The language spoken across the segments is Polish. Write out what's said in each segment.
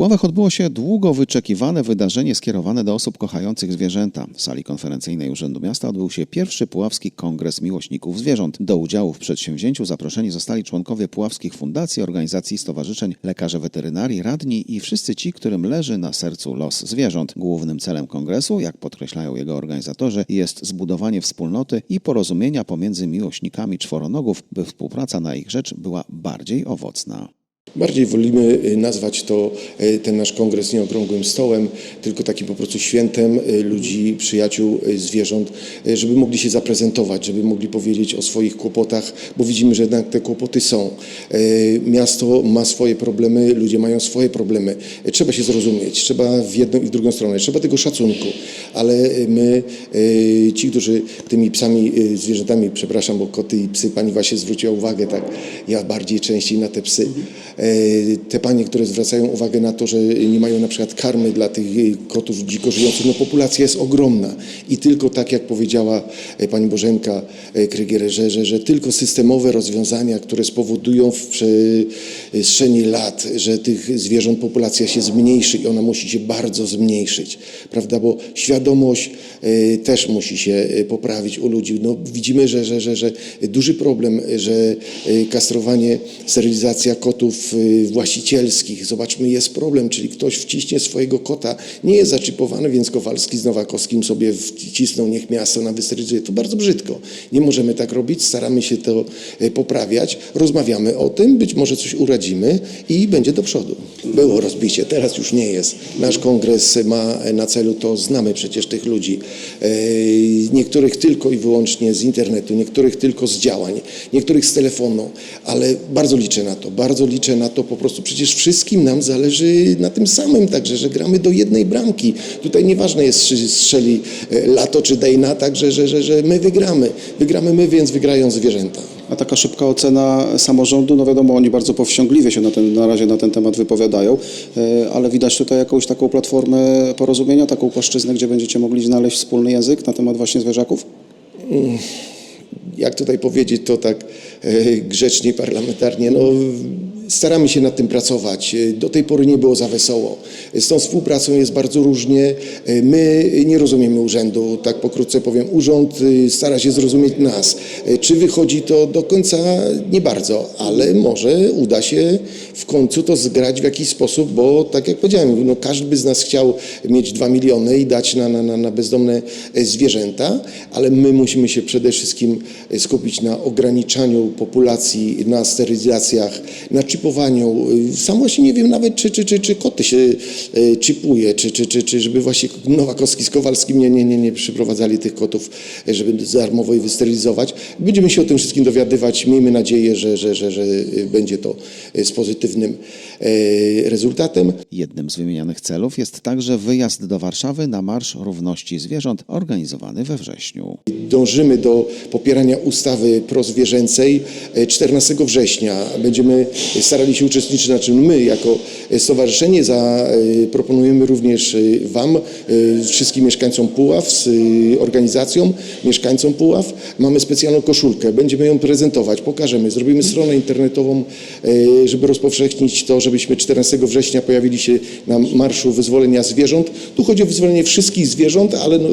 Puławach odbyło się długo wyczekiwane wydarzenie skierowane do osób kochających zwierzęta. W sali konferencyjnej Urzędu Miasta odbył się pierwszy Puławski Kongres Miłośników Zwierząt. Do udziału w przedsięwzięciu zaproszeni zostali członkowie puławskich fundacji, organizacji, stowarzyszeń, lekarze weterynarii, radni i wszyscy ci, którym leży na sercu los zwierząt. Głównym celem kongresu, jak podkreślają jego organizatorzy, jest zbudowanie wspólnoty i porozumienia pomiędzy miłośnikami czworonogów, by współpraca na ich rzecz była bardziej owocna. Bardziej wolimy y, nazwać to y, ten nasz kongres nie okrągłym stołem, tylko takim po prostu świętem y, ludzi, przyjaciół, zwierząt, żeby mogli się zaprezentować, żeby mogli powiedzieć o swoich kłopotach, bo widzimy, że jednak te kłopoty są. Miasto ma swoje problemy, ludzie mają swoje problemy. Trzeba się zrozumieć, trzeba w jedną i w drugą stronę, trzeba tego szacunku, ale my, ci, którzy tymi psami, zwierzętami, przepraszam, bo koty i psy, pani właśnie zwróciła uwagę, tak, ja bardziej częściej na te psy. E, Te panie, które zwracają uwagę na to, że nie mają na przykład karmy dla tych e, kotów dziko żyjących, no populacja jest ogromna i tylko tak jak powiedziała e, pani Bożenka Krygier, że, że, że tylko systemowe rozwiązania, które spowodują w przestrzeni lat, że tych zwierząt populacja się zmniejszy i ona musi się bardzo zmniejszyć, prawda, bo świadomość też musi się poprawić u ludzi. No, widzimy, że, że, że, że duży problem, że kastrowanie, sterylizacja kotów e, właścicielskich, zobaczmy, jest problem, czyli ktoś wciśnie swojego kota, nie jest zaczipowany, więc Kowalski z Nowakowskim sobie wcisną, niech miasto na wysterylizuje. To bardzo brzydko. Nie możemy tak robić, staramy się to e, poprawiać, rozmawiamy o tym, być może coś uradzimy i będzie do przodu. Było rozbicie, teraz już nie jest. Nasz kongres ma na celu to, znamy przecież tych ludzi. E, Niektórych tylko i wyłącznie z internetu, niektórych tylko z działań, niektórych z telefonu, ale bardzo liczę na to, bardzo liczę na to po prostu. Przecież wszystkim nam zależy na tym samym, także, że gramy do jednej bramki. Tutaj nieważne jest, czy strzeli e, lato czy Dejna, także, że, że, że my wygramy. Wygramy my, więc wygrają zwierzęta. A taka szybka ocena samorządu, no wiadomo, oni bardzo powściągliwie się na, ten, na razie na ten temat wypowiadają, e, ale widać tutaj jakąś taką platformę porozumienia, taką płaszczyznę, gdzie będziecie mogli znaleźć wspólny język na temat właśnie zwierzaków? jak tutaj powiedzieć to tak e, grzecznie, parlamentarnie, no staramy się nad tym pracować. E, Do tej pory nie było za wesoło. Z tą współpracą jest bardzo różnie. E, My nie rozumiemy urzędu, tak pokrótce powiem. Urząd e, stara się zrozumieć nas. E, Czy wychodzi to do końca? Nie bardzo, ale może uda się w końcu to zgrać w jakiś sposób, bo tak jak powiedziałem, no każdy z nas chciał mieć dwa miliony i dać na, na, na, bezdomne e, zwierzęta, ale my musimy się przede wszystkim e, skupić na ograniczaniu populacji, na sterylizacjach, na chipowaniu. E, Sam właśnie nie wiem nawet, czy, czy, czy, czy koty się e, chipuje, czy, czy, czy, czy żeby właśnie Nowakowski z Kowalskim nie, nie, nie, nie przyprowadzali tych kotów, e, żeby darmowo je wysterylizować. Będziemy się o tym wszystkim dowiadywać. Miejmy nadzieję, że, że, że, że e, będzie to z pozytywnym rezultatem. Jednym z wymienionych celów jest także wyjazd do Warszawy na Marsz Równości Zwierząt organizowany we wrześniu. Dążymy do popierania ustawy prozwierzęcej. E, 14 września będziemy starali się uczestniczyć, znaczy my jako stowarzyszenie zaproponujemy również e, Wam, e, wszystkim mieszkańcom Puław, z e, organizacją mieszkańcom Puław. Mamy specjalną koszulkę, będziemy ją prezentować, pokażemy, zrobimy stronę internetową, e, żeby rozpowszechnić to, żebyśmy 14 września pojawili się na Marszu Wyzwolenia Zwierząt. Tu chodzi o wyzwolenie wszystkich zwierząt, ale no,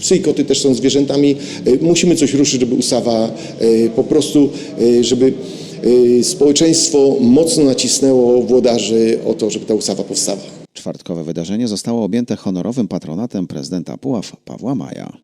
psy i koty też są zwierzętami. E, Musimy coś ruszyć, żeby ustawa e, po prostu, e, żeby e, społeczeństwo mocno nacisnęło włodarzy o to, żeby ta ustawa powstała. Czwartkowe wydarzenie zostało objęte honorowym patronatem prezydenta Puław Pawła Maja.